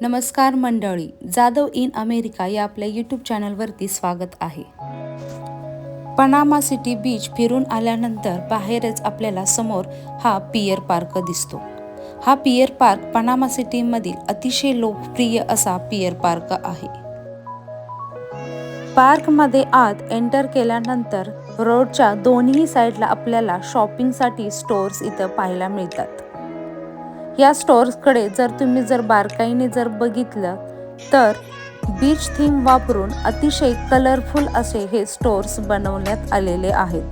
नमस्कार मंडळी Jadhav in America या आपल्या यूट्यूब चॅनलवरती स्वागत आहे. पनामा सिटी बीच फिरून आल्यानंतर बाहेरच आपल्याला समोर हा पियर पार्क दिसतो. हा पियर पार्क पनामा सिटीमधील अतिशय लोकप्रिय असा पियर पार्क आहे. पार्कमध्ये आत एंटर केल्यानंतर रोडच्या दोन्ही साईडला आपल्याला शॉपिंगसाठी स्टोअर्स इथं पाहायला मिळतात. या स्टोअर्सकडे जर तुम्ही जर बारकाईने जर बघितलं तर बीच थीम वापरून अतिशय कलरफुल असे हे स्टोअर्स बनवण्यात आलेले आहेत.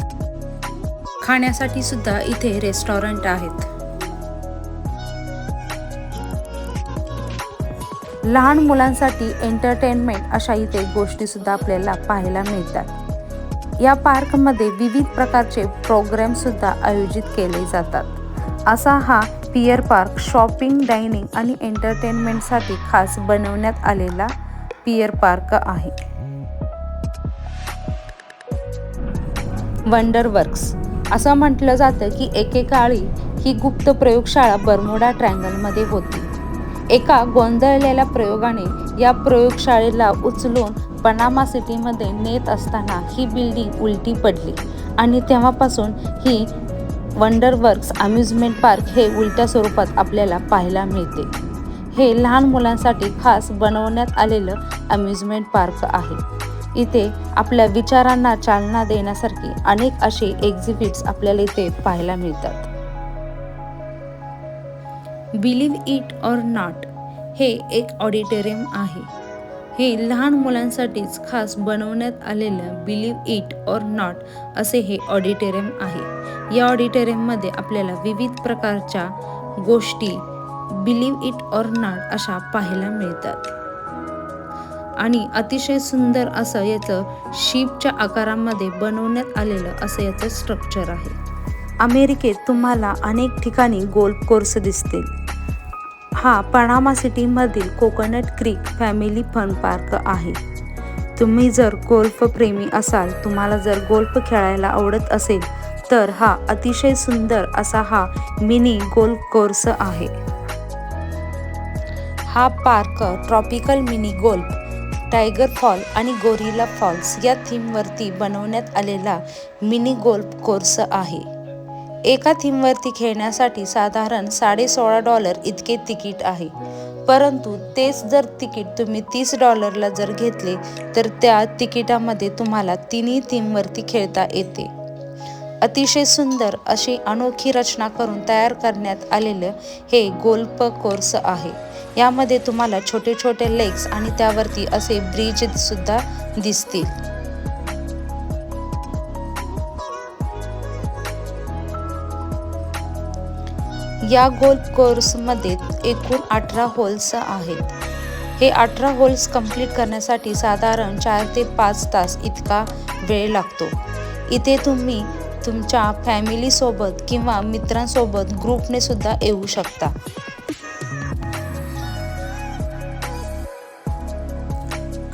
खाण्यासाठी सुद्धा इथे रेस्टॉरंट आहेत. लहान मुलांसाठी एंटरटेनमेंट अशा इथे गोष्टी सुद्धा आपल्याला पाहायला मिळतात. या पार्कमध्ये विविध प्रकारचे प्रोग्रॅम सुद्धा आयोजित केले जातात. असा हा पियर पार्क शॉपिंग डायनिंग आणि एंटरटेनमेंटसाठी खास बनवण्यात आलेला पियर पार्क आहे. वंडर वर्क्स असं म्हटलं जातं की एकेकाळी ही गुप्त प्रयोगशाळा बर्मोडा ट्रँगलमध्ये होती. एका गोंधळलेल्या प्रयोगाने या प्रयोगशाळेला उचलून पनामा सिटीमध्ये नेत असताना ही बिल्डिंग उलटी पडली आणि तेव्हापासून ही वंडर वर्क्स अम्युजमेंट पार्क हे उलट्या स्वरूपात आपल्याला पाहायला मिळते. हे लहान मुलांसाठी खास बनवण्यात आलेलं अम्युजमेंट पार्क आहे. इथे आपल्या विचारांना चालना देण्यासारखी अनेक असे एक्झिबिट्स आपल्याला इथे पाहायला मिळतात. बिलीव्ह इट ऑर नॉट हे एक ऑडिटोरियम आहे. हे लहान मुलांसाठीच खास बनवण्यात आलेलं बिलीव्ह इट ऑर नॉट असे हे ऑडिटोरियम आहे. या ऑडिटोरियममध्ये आपल्याला विविध प्रकारच्या गोष्टी बिलीव इट ऑर नॉट अशा पाहायला मिळतात. आणि अतिशय सुंदर असं याचं शिपच्या आकारामध्ये बनवण्यात आलेलं असं याचं स्ट्रक्चर आहे. अमेरिकेत तुम्हाला अनेक ठिकाणी गोल्फ कोर्स दिसतील. हा Panama सिटीमधील coconut creek family fun park आहे. तुम्ही जर गोल्फ प्रेमी असाल तुम्हाला जर गोल्फ खेळायला आवडत असेल तर हा अतिशय सुंदर असा हा मिनी गोल्फ कोर्स आहे. हा park tropical mini golf tiger fall आणि गोरिला फॉल्स या थीमवरती बनवण्यात आलेला मिनी गोल्फ कोर्स आहे. एका थीमवरती खेळण्यासाठी साधारण साडे सोळा डॉलर इतके तिकीट आहे. परंतु तेच जर तिकीट तुम्ही तीस डॉलरला जर घेतले तर त्या तिकिटामध्ये तुम्हाला तिन्ही थीमवरती खेळता येते. अतिशय सुंदर अशी अनोखी रचना करून तयार करण्यात आलेलं हे गोल्फ कोर्स आहे. यामध्ये तुम्हाला छोटे छोटे लेग्स आणि त्यावरती असे ब्रिज सुद्धा दिसतील. या गोल्फ कोर्समध्ये एकूण अठरा होल्स आहेत. हे अठरा होल्स कंप्लीट करण्यासाठी साधारण चार ते पाच तास इतका वेळ लागतो. इथे तुम्ही तुमच्या फॅमिलीसोबत किंवा मित्रांसोबत ग्रुपने सुद्धा येऊ शकता.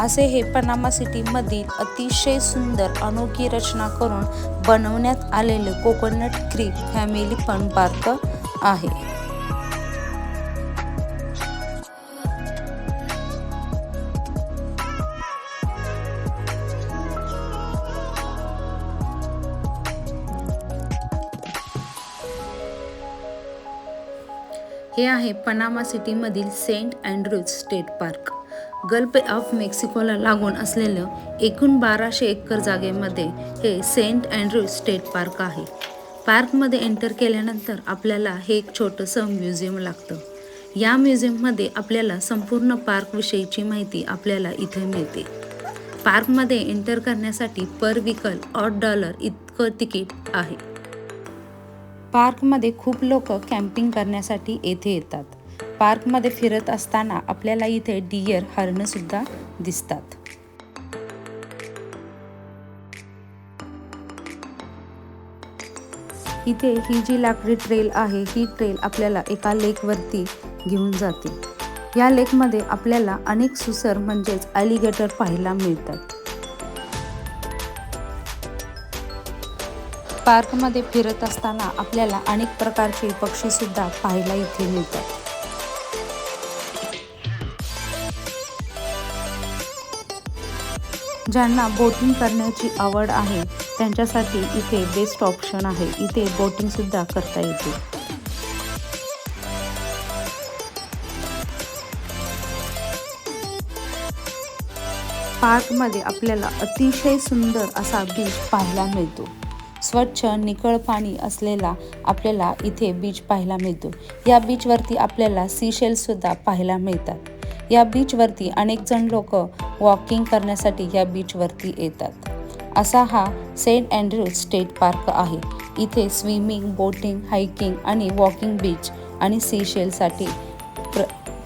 असे हे पनामा सिटीमधील अतिशय सुंदर अनोखी रचना करून बनवण्यात आलेले coconut creek family fun park आहे. हे आहे Panama सिटीमधील Saint Andrews state park. Gulf of मेक्सिकोला लागून असलेलं एकूण बाराशे एकर जागेमध्ये हे सेंट अँड्रूज स्टेट पार्क आहे. पार्कमध्ये एंटर केल्यानंतर आपल्याला हे एक छोटंसं म्युझियम लागतं. या म्युझियममध्ये आपल्याला संपूर्ण पार्कविषयीची माहिती आपल्याला इथे मिळते. पार्कमध्ये एंटर करण्यासाठी पर विकल ऑट डॉलर इतकं तिकीट आहे. पार्कमध्ये खूप लोक कॅम्पिंग करण्यासाठी येथे येतात. पार्कमध्ये फिरत असताना आपल्याला इथे डियर हरणंसुद्धा दिसतात. इथे ही जी लाकडी ट्रेल आहे ही ट्रेल आपल्याला एका लेकवरती घेऊन जाते. या लेकमध्ये आपल्याला अनेक सुसर म्हणजेच ॲलिगेटर पाहायला मिळतात. पार्कमध्ये फिरत असताना आपल्याला अनेक प्रकारचे पक्षी सुद्धा पाहायला इथे मिळतात. ज्यांना बोटिंग करण्याची आवड आहे त्यांच्यासाठी इथे बेस्ट ऑप्शन आहे. इथे बोटिंग सुद्धा करता येते. पार्कमध्ये आपल्याला अतिशय सुंदर असा बीच पाहायला मिळतो. स्वच्छ निकळ पाणी असलेला आपल्याला इथे बीच पाहायला मिळतो. या बीचवरती आपल्याला सीशेल्ससुद्धा पाहायला मिळतात. या बीचवरती अनेक जण लोक वॉकिंग करण्यासाठी या बीचवरती येतात. असा हा सेंट अँड्रूज स्टेट पार्क आहे. इथे स्विमिंग बोटिंग हायकिंग आणि वॉकिंग बीच आणि सीशेलसाठी प्र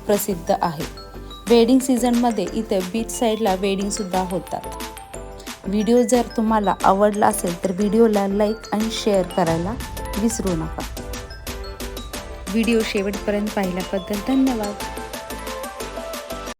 प्रसिद्ध आहे. वेडिंग सीझनमध्ये इथे बीच साईडला वेडिंगसुद्धा होतात. व्हिडिओ जर तुम्हाला आवडला असेल तर व्हिडिओला लाईक आणि शेअर करायला विसरू नका. व्हिडिओ शेवटपर्यंत पाहिल्याबद्दल धन्यवाद.